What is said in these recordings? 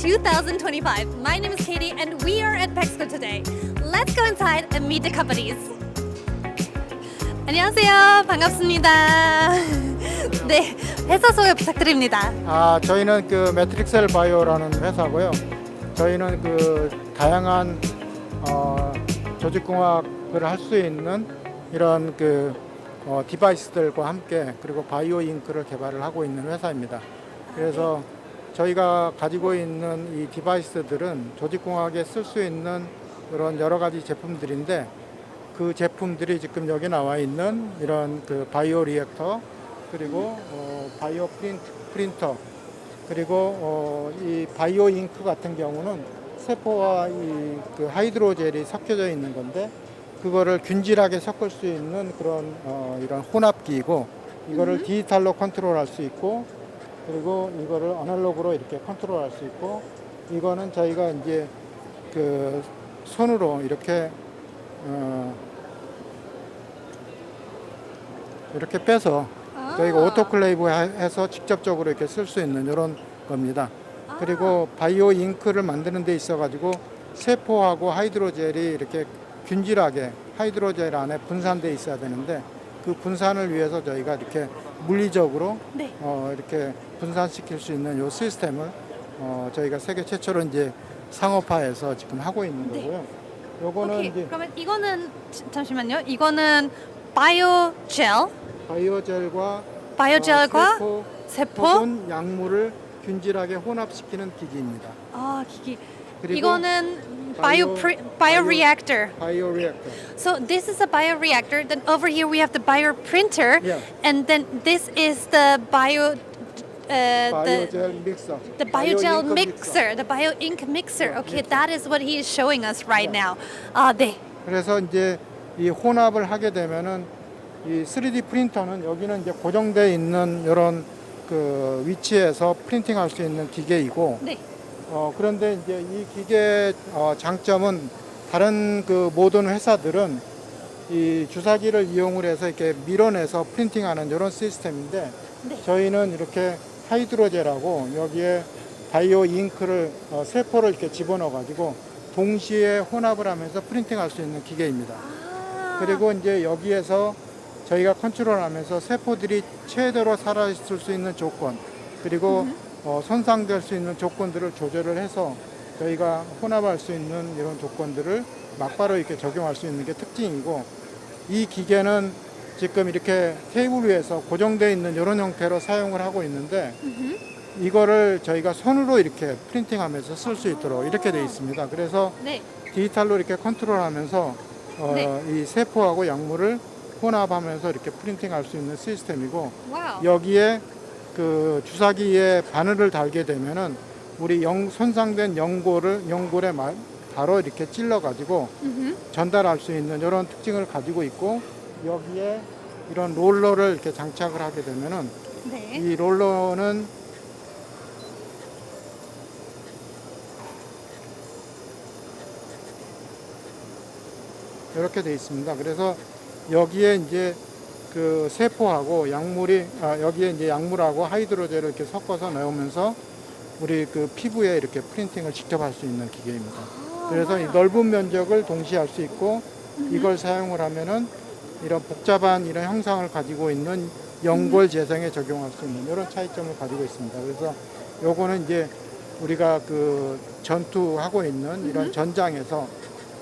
2025. My name is Katie and we are at Pexco today. Let's go inside and meet the companies. 안녕하세요. 반갑습니다. 네, 회사 소개 부탁드립니다. 아, 저희는 그 매트릭셀 바이오라는 회사고요. 저희는 그 다양한 어, 조직공학을 할 수 있는 이런 그 어, 디바이스들과 함께 그리고 바이오 잉크를 개발을 하고 있는 회사입니다. 그래서 저희가 가지고 있는 이 디바이스들은 조직공학에 쓸 수 있는 그런 여러 가지 제품들인데 그 제품들이 지금 여기 나와 있는 이런 그 바이오 리액터 그리고 어, 바이오 프린트, 프린터 그리고 어, 이 바이오 잉크 같은 경우는 세포와 이 그 하이드로젤이 섞여져 있는 건데 그거를 균질하게 섞을 수 있는 그런 어, 이런 혼합기이고 이거를 디지털로 컨트롤할 수 있고 그리고 이거를 아날로그로 이렇게 컨트롤 할 수 있고 이거는 저희가 이제 그 손으로 이렇게 어, 이렇게 빼서 저희가 오토클레이브 해서 직접적으로 이렇게 쓸 수 있는 이런 겁니다. 그리고 바이오 잉크를 만드는 데 있어 가지고 세포하고 하이드로젤이 이렇게 균질하게 하이드로젤 안에 분산돼 있어야 되는데 그 분산을 위해서 저희가 이렇게 물리적으로 네. 어, 이렇게 분산시킬 수 있는 이 시스템을 어, 저희가 세계 최초로 이제 상업화해서 지금 하고 있는 네. 거고요. 요거는 오케이. 이제 그러면 이거는 지- 잠시만요. 이거는 바이오 젤, 바이오젤과 바이오젤과 어, 세포 세포. 혹은 약물을 균질하게 혼합시키는 기기입니다. 아, 기기. 그리고 이거는 바이오 바이오- 프리, 바이오 바이오- 리액터. 바이오 리액터. So this is a bioreactor. Then over here we have the bioprinter, Yeah. and then this is the bio, uh, the 바이오젤 믹서. the biogel 바이오 잉크 mixer, the bio ink mixer. Yeah, Okay, mixer. that is what he is showing us right Yeah. now. 아, 네. 그래서 이제 이 혼합을 하게 되면은 이 3D 프린터는 여기는 이제 고정되어 있는 이런 그 위치에서 프린팅할 수 있는 기계이고 네. 어, 그런데 이제 이 기계 어, 장점은 다른 그 모든 회사들은 이 주사기를 이용을 해서 이렇게 밀어내서 프린팅하는 이런 시스템인데 네. 저희는 이렇게 하이드로젤하고 여기에 바이오 잉크를 어, 세포를 이렇게 집어넣어 가지고 동시에 혼합을 하면서 프린팅할 수 있는 기계입니다. 아. 그리고 이제 여기에서 저희가 컨트롤하면서 세포들이 최대로 살아있을 수 있는 조건 그리고 어, 손상될 수 있는 조건들을 조절을 해서 저희가 혼합할 수 있는 이런 조건들을 막바로 이렇게 적용할 수 있는 게 특징이고 이 기계는 지금 이렇게 테이블 위에서 고정되어 있는 이런 형태로 사용을 하고 있는데. 이거를 저희가 손으로 이렇게 프린팅하면서 쓸 수 있도록 이렇게 되어 있습니다. 그래서 네. 디지털로 이렇게 컨트롤하면서 어, 네. 이 세포하고 약물을 혼합하면서 이렇게 프린팅할 수 있는 시스템이고 와우. 여기에 그 주사기에 바늘을 달게 되면은 우리 영, 손상된 연골을 연골에 마- 바로 이렇게 찔러 가지고. 전달할 수 있는 이런 특징을 가지고 있고 여기에 이런 롤러를 이렇게 장착을 하게 되면은 네. 이 롤러는 이렇게 돼 있습니다. 그래서 여기에 이제 그 세포하고 약물이 아, 여기에 이제 약물하고 하이드로젤을 이렇게 섞어서 넣으면서 우리 그 피부에 이렇게 프린팅을 직접 할 수 있는 기계입니다. 아, 그래서 이. 넓은 면적을 동시에 할 수 있고 이걸 사용을 하면은 이런 복잡한 이런 형상을 가지고 있는 연골 재생에 적용할 수 있는 이런 차이점을 가지고 있습니다. 그래서 요거는 이제 우리가 그 전투하고 있는 이런 전장에서 어,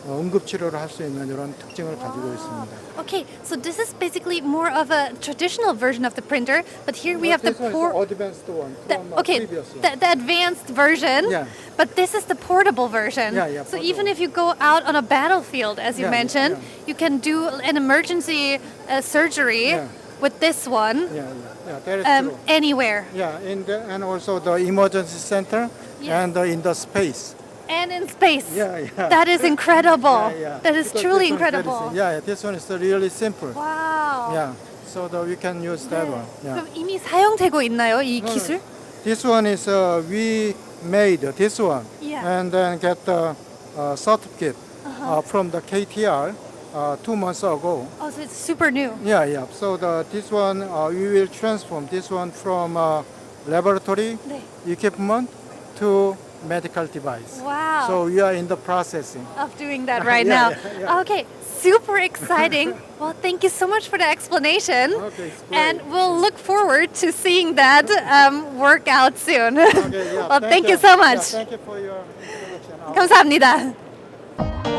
응급 치료를 할 수 있는 이런 특징을 가지고 있습니다. Okay, so this is basically more of a traditional version of the printer, but here we have the This one is por- advanced one the, from uh, okay, previous one. the, the advanced version. Yeah. But this is the portable version. Yeah, yeah, so even portable. if you go out on a battlefield, as you Yeah, yeah, mentioned, yeah. you can do an emergency uh, surgery Yeah. with this one Yeah, yeah, yeah, that is um, true. anywhere Yeah, in the, and also the emergency center Yes. and uh, in the space. and in space. Yeah, yeah. That is incredible. Yeah, yeah. That is Because truly this one is very incredible. sim- yeah, yeah, this one is really simple. Wow. Yeah, so that we can use that 네. one. Yeah. 그럼 이미 사용되고 있나요, 이 No, no. 기술? This one is uh, we made this one Yeah. and then get the uh, certificate uh from the KTR uh, two months ago. Oh, so it's super new. Yeah, yeah. So the this one uh, we will transform this one from uh, laboratory 네. equipment to medical device. Wow. So we are in the processing. of doing that right Yeah, now. yeah, yeah. Okay, super exciting. well, thank you so much for the explanation. Okay, it's great. And we'll look forward to seeing that um, work out soon. Okay, yeah, well, thank, you so Yeah, much. thank you for your introduction. 감사합니다.